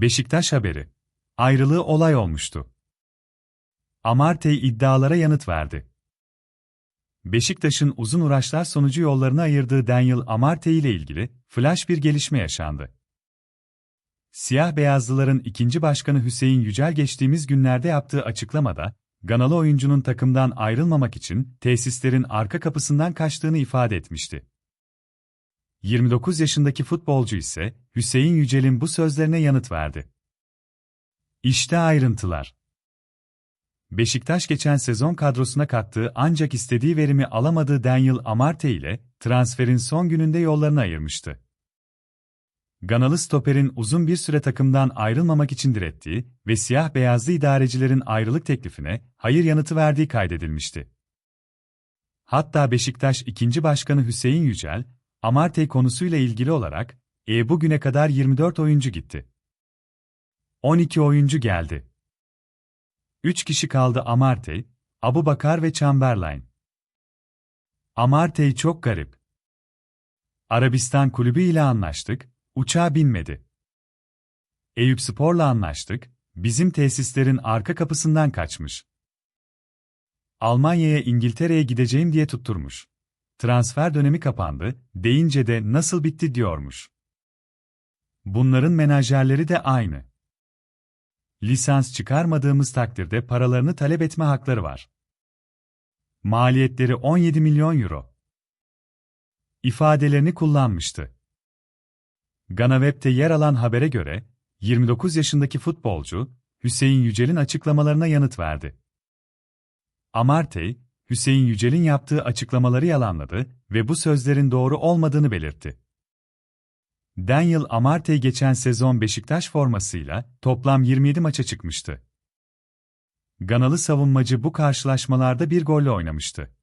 Beşiktaş haberi. Ayrılığı olay olmuştu. Amartey iddialara yanıt verdi. Beşiktaş'ın uzun uğraşlar sonucu yollarını ayırdığı Daniel Amartey ile ilgili flash bir gelişme yaşandı. Siyah beyazlıların ikinci başkanı Hüseyin Yücel geçtiğimiz günlerde yaptığı açıklamada, Ganalı oyuncunun takımdan ayrılmamak için tesislerin arka kapısından kaçtığını ifade etmişti. 29 yaşındaki futbolcu ise Hüseyin Yücel'in bu sözlerine yanıt verdi. İşte ayrıntılar. Beşiktaş geçen sezon kadrosuna kattığı ancak istediği verimi alamadığı Daniel Amarte ile transferin son gününde yollarını ayırmıştı. Ganalı stoperin uzun bir süre takımdan ayrılmamak için direttiği ve siyah beyazlı idarecilerin ayrılık teklifine hayır yanıtı verdiği kaydedilmişti. Hatta Beşiktaş 2. Başkanı Hüseyin Yücel, Amartey konusuyla ilgili olarak, e bugüne kadar 24 oyuncu gitti. 12 oyuncu geldi. 3 kişi kaldı Amartey, Abu Bakar ve Chamberlain. Amartey çok garip. Arabistan kulübü ile anlaştık, uçağa binmedi. Eyüp Spor'la anlaştık, bizim tesislerin arka kapısından kaçmış. Almanya'ya İngiltere'ye gideceğim diye tutturmuş. Transfer dönemi kapandı, deyince de nasıl bitti diyormuş. Bunların menajerleri de aynı. Lisans çıkarmadığımız takdirde paralarını talep etme hakları var. Maliyetleri 17 milyon euro. İfadelerini kullanmıştı. Ganaweb'te yer alan habere göre, 29 yaşındaki futbolcu, Hüseyin Yücel'in açıklamalarına yanıt verdi. Amartey, Hüseyin Yücel'in yaptığı açıklamaları yalanladı ve bu sözlerin doğru olmadığını belirtti. Daniel Amartey geçen sezon Beşiktaş formasıyla toplam 27 maça çıkmıştı. Ganalı savunmacı bu karşılaşmalarda bir golle oynamıştı.